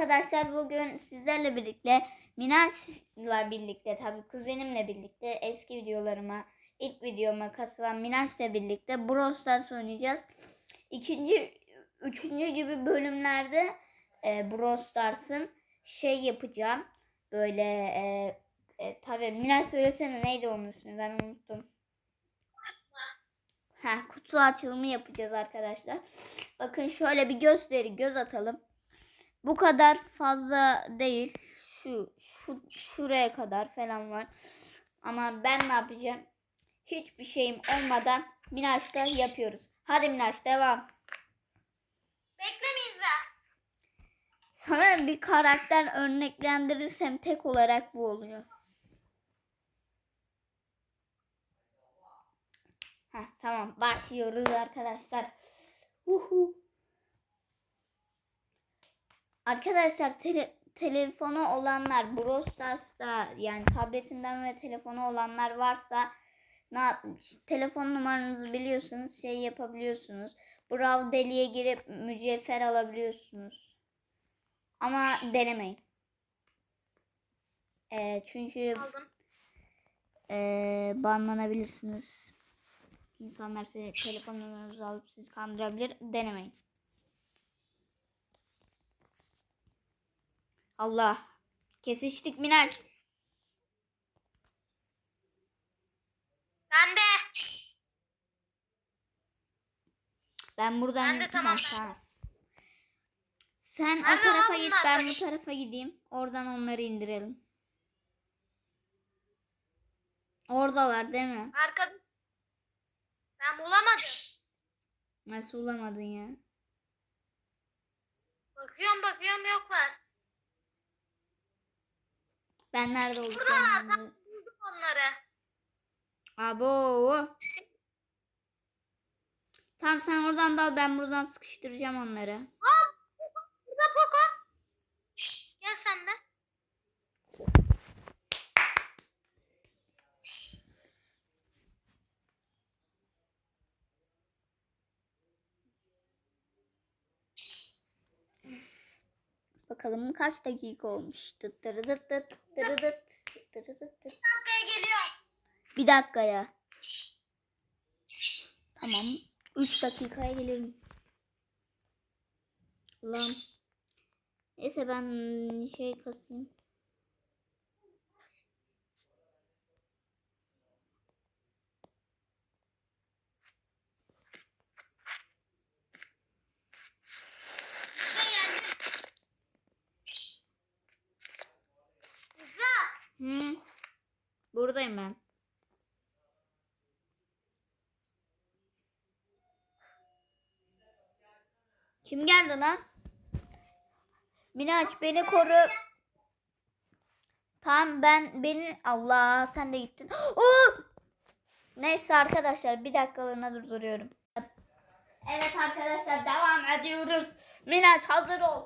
arkadaşlar bugün sizlerle birlikte Minaş'la birlikte tabii kuzenimle birlikte eski videolarıma ilk videoma katılan Minaş'la birlikte Brawl Stars oynayacağız. İkinci, üçüncü gibi bölümlerde e, Brawl Stars'ın şey yapacağım. Böyle e, e, tabii Minaş söylesene neydi onun ismi ben unuttum. Ha, kutu açılımı yapacağız arkadaşlar. Bakın şöyle bir gösteri göz atalım. Bu kadar fazla değil. Şu, şu şuraya kadar falan var. Ama ben ne yapacağım? Hiçbir şeyim olmadan Minaş'ta yapıyoruz. Hadi Minaş devam. Bekle Mirza. Sana bir karakter örneklendirirsem tek olarak bu oluyor. Heh, tamam başlıyoruz arkadaşlar. Uhu. Arkadaşlar tele, telefonu olanlar Brawl Stars'ta yani tabletinden ve telefonu olanlar varsa ne yap- telefon numaranızı biliyorsanız şey yapabiliyorsunuz. Brawl Deli'ye girip mücevher alabiliyorsunuz. Ama denemeyin. Ee, çünkü Aldım. ee, banlanabilirsiniz. İnsanlar size telefon numaranızı alıp sizi kandırabilir. Denemeyin. Allah. Kesiştik Minal. Ben de. Ben buradan Ben de tamam. Sen o Nerede tarafa lan git ben bu tarafa gideyim. Oradan onları indirelim. Oradalar değil mi? Arka. Ben bulamadım. Nasıl bulamadın ya? Bakıyorum bakıyorum yoklar. Ben nerede olduklarını tam buldum onları. Abo. Tamam sen oradan dal ben buradan sıkıştıracağım onları. Aa, burada Poco. Gel sen de. Bakalım kaç dakika olmuş. Tıt. Dakikaya geliyorum. Bir dakikaya. Tamam. 3 dakikaya gelirim. Ulan. Neyse ben şey kasayım. Mirza geldi. Mirza. Hı. Buradayım ben. Kim geldi lan? Miraç beni koru. Tamam ben beni Allah sen de gittin. Oo! Neyse arkadaşlar bir dakikalığına durduruyorum. Evet arkadaşlar devam ediyoruz. Miraç hazır ol.